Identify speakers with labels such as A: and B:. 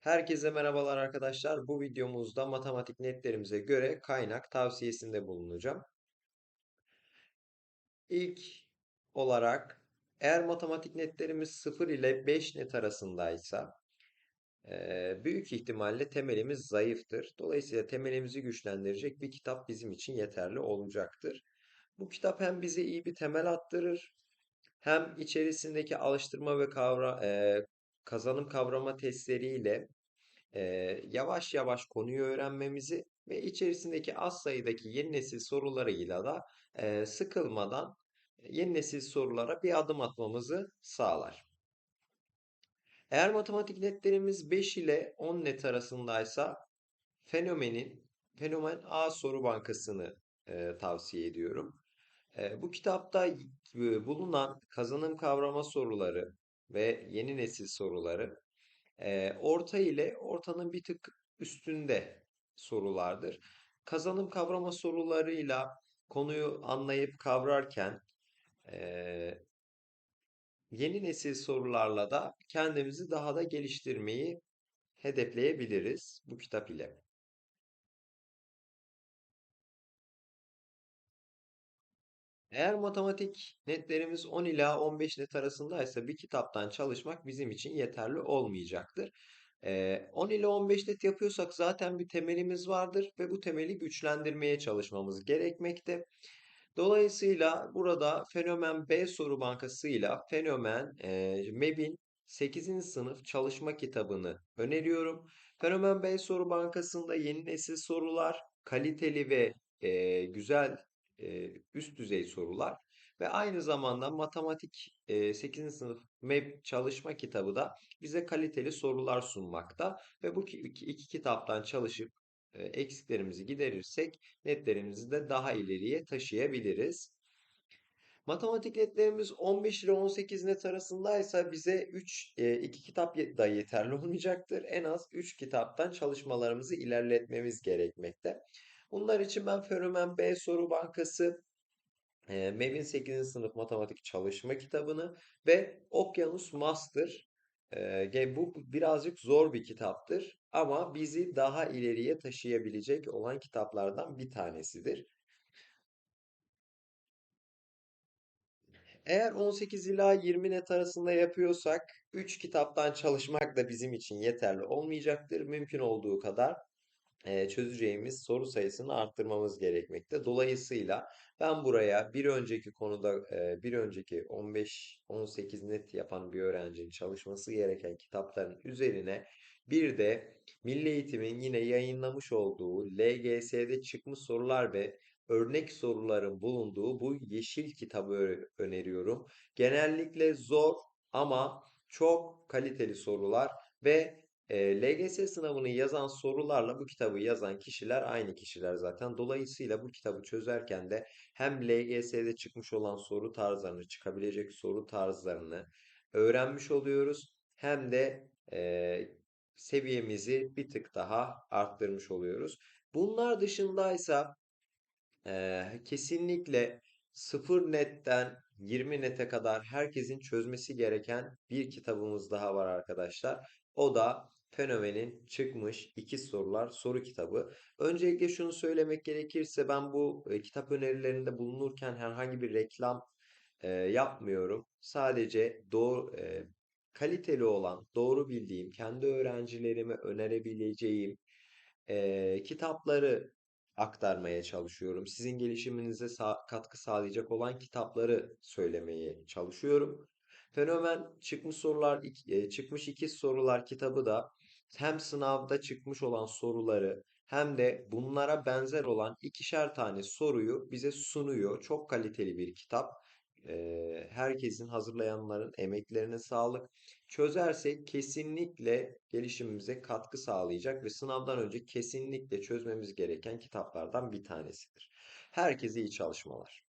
A: Herkese merhabalar arkadaşlar. Bu videomuzda matematik netlerimize göre kaynak tavsiyesinde bulunacağım. İlk olarak eğer matematik netlerimiz 0 ile 5 net arasındaysa e, büyük ihtimalle temelimiz zayıftır. Dolayısıyla temelimizi güçlendirecek bir kitap bizim için yeterli olacaktır. Bu kitap hem bize iyi bir temel attırır hem içerisindeki alıştırma ve kavra, e, kazanım kavrama testleriyle e, yavaş yavaş konuyu öğrenmemizi ve içerisindeki az sayıdaki yeni nesil sorularıyla da e, sıkılmadan yeni nesil sorulara bir adım atmamızı sağlar. Eğer matematik netlerimiz 5 ile 10 net arasındaysa fenomenin fenomen A soru bankasını e, tavsiye ediyorum. E, bu kitapta bulunan kazanım kavrama soruları ve yeni nesil soruları e, orta ile ortanın bir tık üstünde sorulardır. Kazanım kavrama sorularıyla konuyu anlayıp kavrarken e, yeni nesil sorularla da kendimizi daha da geliştirmeyi hedefleyebiliriz bu kitap ile. Eğer matematik netlerimiz 10 ila 15 net arasındaysa bir kitaptan çalışmak bizim için yeterli olmayacaktır. Ee, 10 ile 15 net yapıyorsak zaten bir temelimiz vardır ve bu temeli güçlendirmeye çalışmamız gerekmekte. Dolayısıyla burada Fenomen B soru bankasıyla Fenomen e, MEB'in 8. sınıf çalışma kitabını öneriyorum. Fenomen B soru bankasında yeni nesil sorular, kaliteli ve e, güzel üst düzey sorular ve aynı zamanda matematik e, 8. sınıf MEB çalışma kitabı da bize kaliteli sorular sunmakta ve bu iki, kitaptan çalışıp eksiklerimizi giderirsek netlerimizi de daha ileriye taşıyabiliriz. Matematik netlerimiz 15 ile 18 net arasındaysa bize 3 2 kitap da yeterli olmayacaktır. En az 3 kitaptan çalışmalarımızı ilerletmemiz gerekmekte. Bunlar için ben Fenomen B soru bankası, e, MEB'in 8. sınıf matematik çalışma kitabını ve Okyanus Master e, bu birazcık zor bir kitaptır ama bizi daha ileriye taşıyabilecek olan kitaplardan bir tanesidir. Eğer 18 ila 20 net arasında yapıyorsak 3 kitaptan çalışmak da bizim için yeterli olmayacaktır. Mümkün olduğu kadar çözeceğimiz soru sayısını arttırmamız gerekmekte. Dolayısıyla ben buraya bir önceki konuda bir önceki 15-18 net yapan bir öğrencinin çalışması gereken kitapların üzerine bir de Milli Eğitim'in yine yayınlamış olduğu LGS'de çıkmış sorular ve örnek soruların bulunduğu bu yeşil kitabı öneriyorum. Genellikle zor ama çok kaliteli sorular ve e, LGS sınavını yazan sorularla bu kitabı yazan kişiler aynı kişiler zaten. Dolayısıyla bu kitabı çözerken de hem LGS'de çıkmış olan soru tarzlarını, çıkabilecek soru tarzlarını öğrenmiş oluyoruz. Hem de e, seviyemizi bir tık daha arttırmış oluyoruz. Bunlar dışındaysa e, kesinlikle 0 netten 20 nete kadar herkesin çözmesi gereken bir kitabımız daha var arkadaşlar. O da Fenomen'in çıkmış iki sorular soru kitabı. Öncelikle şunu söylemek gerekirse ben bu e, kitap önerilerinde bulunurken herhangi bir reklam e, yapmıyorum. Sadece doğru e, kaliteli olan, doğru bildiğim, kendi öğrencilerime önerebileceğim e, kitapları aktarmaya çalışıyorum. Sizin gelişiminize sa katkı sağlayacak olan kitapları söylemeye çalışıyorum. Fenomen çıkmış sorular e, çıkmış iki sorular kitabı da hem sınavda çıkmış olan soruları hem de bunlara benzer olan ikişer tane soruyu bize sunuyor. Çok kaliteli bir kitap. Ee, herkesin hazırlayanların emeklerine sağlık. Çözersek kesinlikle gelişimimize katkı sağlayacak ve sınavdan önce kesinlikle çözmemiz gereken kitaplardan bir tanesidir. Herkese iyi çalışmalar.